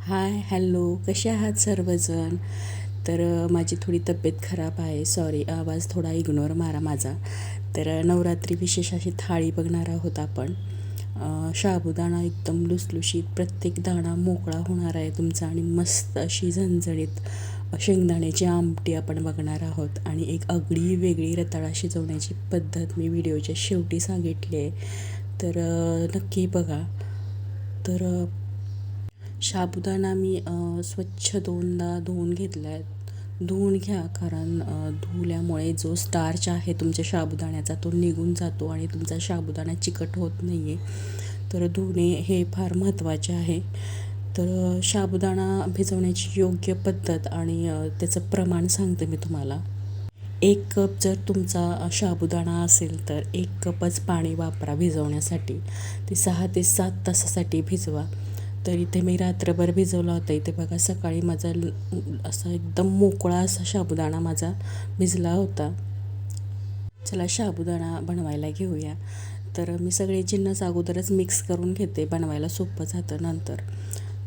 Hi hello कसे आहात सर्वजण? तर माझी थोडी तब्येत खराब आहे. सॉरी आवाज थोडा इग्नोर मारा माझा. तर नवरात्री विशेष अशी थाळी बघणार आहोत आपण. शाबुदाणा एकदम लुसलुशीत प्रत्येक दाणा मोकळा होणार आहे तुमचा आणि मस्त अशी झणझणीत शेंगदाण्याची आमटी आपण बघणार आहोत. आणि एक आगळी वेगळी रताळा शिजवण्याची पद्धत मी व्हिडिओच्या शेवटी सांगितली आहे. तर नक्की बघा. तर साबुदाणा मी स्वच्छ दोनदा धुवून घेतला आहे धुवून घ्या कारण धुल्यामुळे जो स्टार्च आहे तुमच्या साबुदाण्याचा तो निघून जातो आणि तुमचा साबुदाणा चिकट होत नाही आहे तर धुणे हे फार महत्त्वाचे आहे. तर साबुदाणा भिजवण्याची योग्य पद्धत आणि त्याचं प्रमाण सांगते मी तुम्हाला. एक कप जर तुमचा साबुदाणा असेल तर एक कपच पाणी वापरा भिजवण्यासाठी. ते सहा ते सात तासासाठी भिजवा. तर इथे मी रात्रभर भिजवला होता. इथे बघा सकाळी माझा असा एकदम मोकळा असा साबुदाणा माझा भिजला होता. चला साबुदाणा बनवायला घेऊया. तर मी सगळे जिन्नस अगोदरच मिक्स करून घेते बनवायला सोपं जातं नंतर.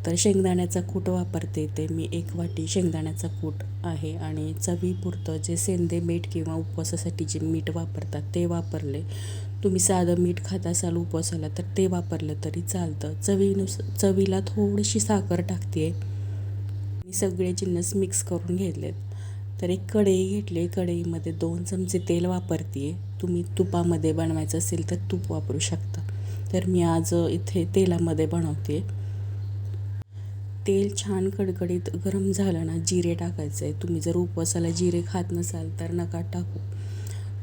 तर शेंगदाण्याचा कूट वापरते. ते मी एक वाटी शेंगदाण्याचा कूट आहे आणि चवीपुरतं जे सेंदे मीठ किंवा उपवासासाठी जे मीठ वापरतात ते वापरले. तुम्ही साधं मीठ खात असाल उपवासाला तर ते वापरलं तरी चालतं. चवीनुस चवीला थोडीशी साखर टाकते मी सगळे जिन्नस मिक्स करून घेतलेत. तर एक कढई घेतली कढईमध्ये दोन चमचे तेल वापरते तुम्ही तुपामध्ये बनवायचं असेल तर तूप वापरू शकता. तर मी आज इथे तेलामध्ये बनवते तेल छान कडकडीत गरम झालं ना जिरे टाकायचं आहे तुम्ही जर उपवासाला जिरे खात नसाल तर नका टाकू.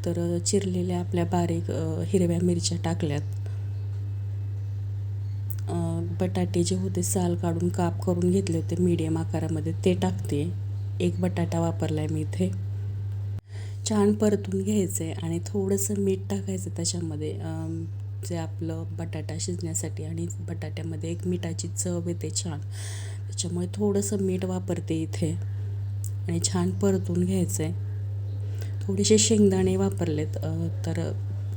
तर चिरलेल्या आपल्या बारीक हिरव्या मिरच्या टाकल्यात. बटाटे जे होते साल काढून काप करून घेतले होते मीडियम आकारामध्ये ते टाकते. एक बटाटा वापरला आहे मी इथे. छान परतून घ्यायचं आहे आणि थोडंसं मीठ टाकायचं त्याच्यामध्ये. जे आपलं बटाटा शिजण्यासाठी आणि बटाट्यामध्ये एक मिठाची चव येते छान. त्याच्यामुळे थोडंसं मीठ वापरते इथे. आणि छान परतून घ्यायचं आहे थोडेसे शेंगदाणे वापरलेत. तर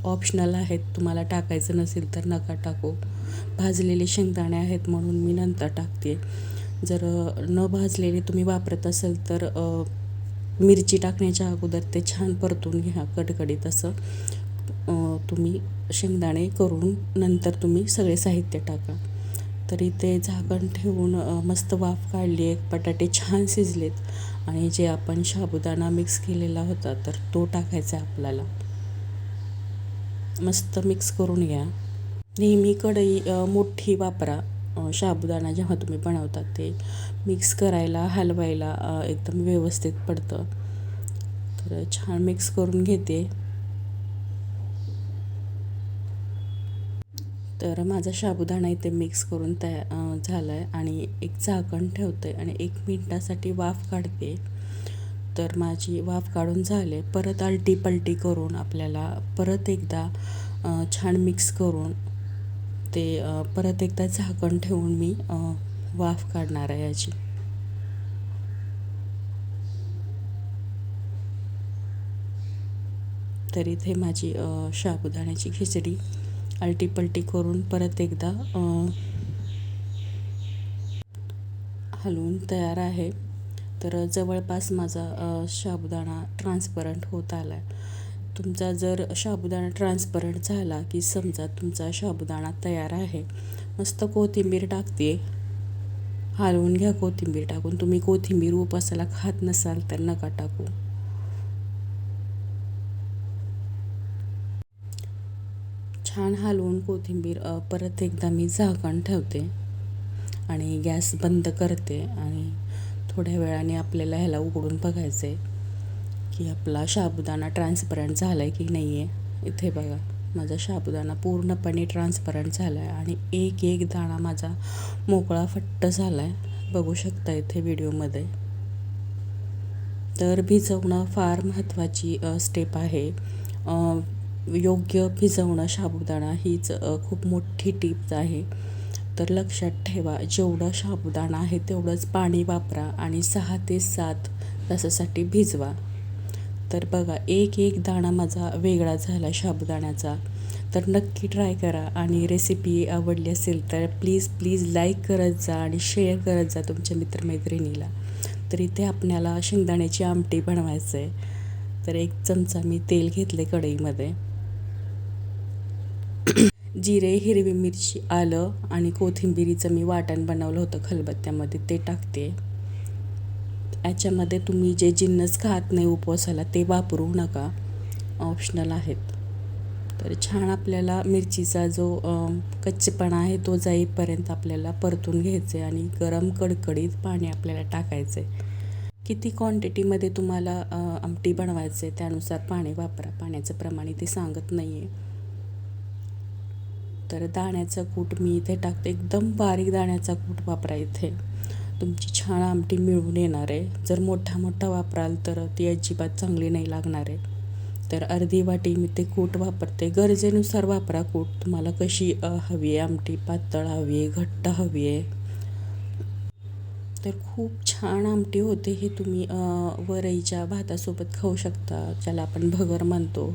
ऑप्शनल आहेत. तुम्हाला टाकायचं नसेल तर नका टाकू. भाजलेले शेंगदाणे आहेत म्हणून मी नंतर टाकते. जर न भाजलेले तुम्ही वापरत असेल तर मिरची टाकण्याच्या अगोदर ते छान परतून घ्या कडकडीत असं. तुम्ही शेंगदाणे करून नंतर तुम्ही सगळे साहित्य टाका. तरी ते झाकण ठेवून मस्त वाफ काढली एक बटाटे छान शिजलेत. आणि जे आपण साबुदाणा मिक्स केलेला होता तर तो टाकायचा आहे आपल्याला. मस्त मिक्स करून घ्या. नेहमी कढई मोठी वापरा. शाबुदाणा साबुदाणा जेव्हा तुम्ही बनवता ते मिक्स करायला हलवायला एकदम व्यवस्थित पडतं. तर छान मिक्स करून घेते. तर माझा साबुदाणा इथे मिक्स करून तया झालं झाला आहे आणि एक झाकण ठेवते आणि एक मिनटासाठी वाफ काढते. तर माझी वाफ काढून झाले. परत आलटी पलटी करून आपल्याला परत एकदा छान मिक्स करून ते परत एकदा झाकण ठेवून मी वाफ काढणार आहे याची. तर इथे माझी शाबुदाण्याची साबुदाण्याची खिचडी आलटीपलटी करून परत एकदा हलवून तयार आहे. तर जवळपास माझा साबुदाणा ट्रान्सपरंट होत आला आहे तुमचा जर साबुदाणा ट्रान्सपरंट झाला की समजा तुमचा साबुदाणा तयार आहे मस्त कोथिंबीर टाकते हलवून घ्या कोथिंबीर टाकून. तुम्ही कोथिंबीर उपासाला खात नसाल तर नका टाकू. छान हलवून कोथिंबीर परत एकदा मी झाकण ठेवते आणि गॅस बंद करते आणि थोड्या वेळाने आपल्याला ह्याला उघडून बघायचं आहे की आपला साबुदाणा ट्रान्सपरंट झाला आहे की नाही आहे इथे बघा माझा साबुदाणा पूर्णपणे ट्रान्सपरंट झाला आहे आणि एक एक दाणा माझा मोकळा फट्ट झाला आहे बघू शकता इथे व्हिडिओमध्ये. तर भिजवणं फार महत्त्वाची स्टेप आहे. योग्य भिजवणं साबुदाणा हीच खूप मोठी टिप्स आहे. तर लक्षात ठेवा जेवढं साबुदाणा आहे तेवढंच पाणी वापरा आणि सहा ते सात तासासाठी भिजवा. तर बघा एक एक दाणा माझा वेगळा झाला साबुदाण्याचा. तर नक्की ट्राय करा आणि रेसिपी आवडली असेल तर प्लीज प्लीज लाईक करत जा आणि शेअर करत जा तुमच्या मित्रमैत्रिणीला. तर इथे आपल्याला शेंगदाण्याची आमटी बनवायचं आहे तर एक चमचा मी तेल घेतले कढईमध्ये. जिरे हिरवी मिरची आलं आणि कोथिंबिरीचं मी वाटण बनवलं होतं खलबत्त्यामध्ये. ते टाकते. याच्यामध्ये तुम्ही जे जिन्नस खात नाही उपवासाला ते वापरू नका. ऑप्शनल आहेत. तर छान आपल्याला मिरचीचा जो कच्चेपणा आहे तो जाईपर्यंत आपल्याला परतून घ्यायचे आणि गरम कडकडीत पाणी आपल्याला टाकायचं आहे किती क्वांटिटीमध्ये तुम्हाला आमटी बनवायचं आहे त्यानुसार पाणी वापरा. पाण्याचं प्रमाण इथे सांगत नाही आहे तर दाण्याचा कूट मी इथे टाकते. एकदम बारीक दाण्याचा कूट वापरा इथे. तुमची छान आमटी मिळून येणार आहे. जर मोठा मोठा वापराल तर ती अजिबात चांगली नाही लागणार आहे. तर अर्धी वाटी मी ते कूट वापरते. गरजेनुसार वापरा कूट. तुम्हाला कशी हवी आहे आमटी? पातळ हवी आहे घट्ट हवी आहे? तर खूप छान आमटी होते हे तुम्ही वरईच्या भातासोबत खाऊ शकता ज्याला आपण भगर म्हणतो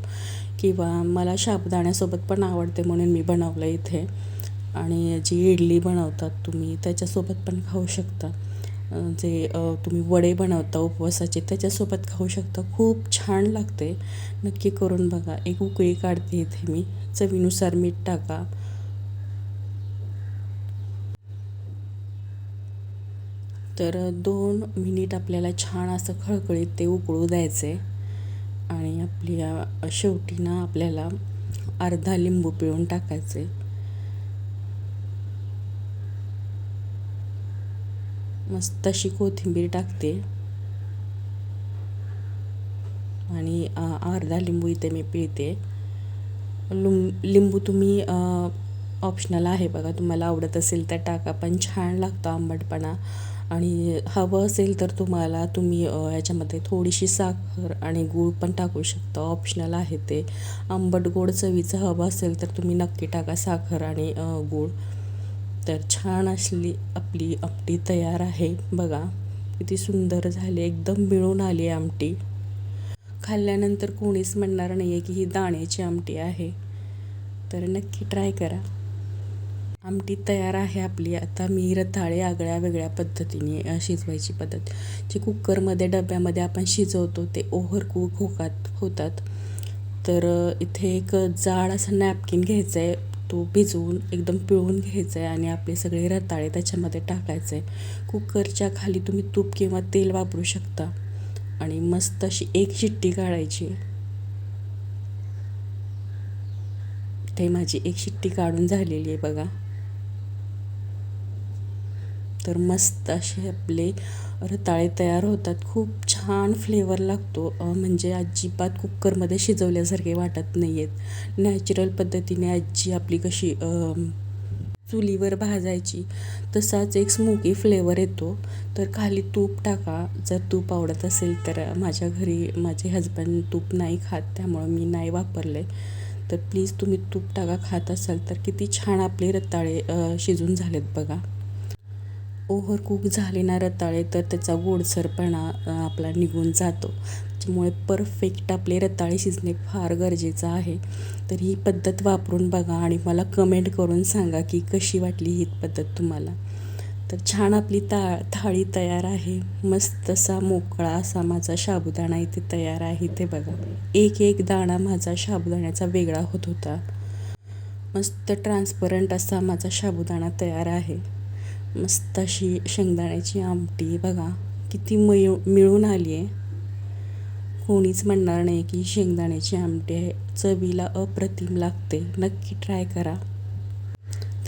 किंवा मला शाबदाण्यासोबत पण आवडते म्हणून मी बनवलं इथे. आणि जी इडली बनवतात तुम्ही त्याच्यासोबत पण खाऊ शकता. जे तुम्ही वडे बनवता उपवासाचे त्याच्यासोबत खाऊ शकता. खूप छान लागते. नक्की करून बघा. एक उकळी काढते इथे मी. चवीनुसार मीठ टाका. तर दोन मिनिट आपल्याला छान असं खळखळीत ते उकळू द्यायचं आहे आणि आपल्या शेवटी ना आपल्याला अर्धा लिंबू पिळून टाकायचे मस्त अशी कोथिंबीर टाकते. आणि अर्धा लिंबू इथे मी पिळते. लिंबू तुम्ही ऑप्शनल आहे बघा. तुम्हाला आवडत असेल तर टाका. पण छान लागतो आंबटपणा. आणि हवं असेल तर तुम्हाला तुम्ही याच्यामध्ये थोडीशी साखर आणि गूळ पण टाकू शकता. ऑप्शनल आहे ते. आंबट गोड चवीचं हवं असेल तर तुम्ही नक्की टाका साखर आणि गूळ. तर छान असली आपली आमटी तयार आहे. बघा किती सुंदर झाली. एकदम मिळून आली आहे आमटी. खाल्ल्यानंतर कोणीच म्हणणार नाही आहे की ही दाण्याची आमटी आहे. तर नक्की ट्राय करा. आमटी तयार आहे आपली. आता मी रताळे आगळ्या वेगळ्या पद्धतीने शिजवायची पद्धत. जे कुकरमध्ये डब्यामध्ये आपण शिजवतो ते ओव्हर कुक होतात होतात. तर इथे एक जाड असा नॅपकिन घ्यायचा आहे तो भिजवून एकदम पिळून घ्यायचा आहे आणि आपले सगळे रताळे त्याच्यामध्ये टाकायचे आहे कुकरच्या खाली तुम्ही तूप किंवा तेल वापरू शकता. आणि मस्त अशी एक शिट्टी काढायची. ते माझी एक शिट्टी काढून झालेली आहे बघा. तर मस्त असे आपले रताळे तयार होतात. खूप छान फ्लेवर लागतो. म्हणजे अजिबात कुकरमध्ये शिजवल्यासारखे वाटत नाही आहेत नॅचरल पद्धतीने आजी आपली कशी चुलीवर भाजायची तसाच एक स्मोकी फ्लेवर येतो. तर खाली तूप टाका. जर तूप आवडत असेल तर माझ्या घरी माझे हजबंड तूप नाही खात त्यामुळं मी नाही वापरले तर प्लीज तुम्ही तूप टाका खात असाल तर किती छान आपले रताळे शिजून झालेत बघा. ओव्हर कुक झाले ना रताळे तर त्याचा गोडसरपणा आपला निघून जातो. त्याच्यामुळे परफेक्ट आपले रताळे शिजणे फार गरजेचं आहे. तर ही पद्धत वापरून बघा आणि मला कमेंट करून सांगा की कशी वाटली ही पद्धत तुम्हाला. तर छान आपली ता थाळी तयार आहे. मस्त असा मोकळा असा माझा साबुदाणा इथे तयार आहे. ते बघा. एक एक दाणा माझा साबुदाण्याचा वेगळा होत होता. मस्त ट्रान्सपरंट असा माझा साबुदाणा तयार आहे. मस्त अशी शेंगदाण्याची आमटी. बघा किती मिळू मिळून आली आहे. कोणीच म्हणणार नाही की शेंगदाण्याची आमटी आहे. चवीला अप्रतिम लागते. नक्की ट्राय करा.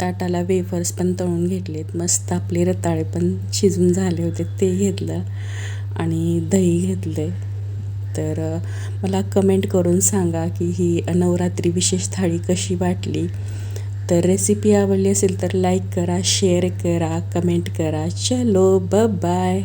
ताटाला वेफर्स पण तळून घेतलेत. मस्त आपले रताळे पण शिजून झाले होते. ते घेतलं आणि दही घेतले तर मला कमेंट करून सांगा की ही नवरात्री विशेष थाळी कशी वाटली? तर रेसिपी आवडली असेल तर लाईक करा शेअर करा कमेंट करा. चलो ब बाय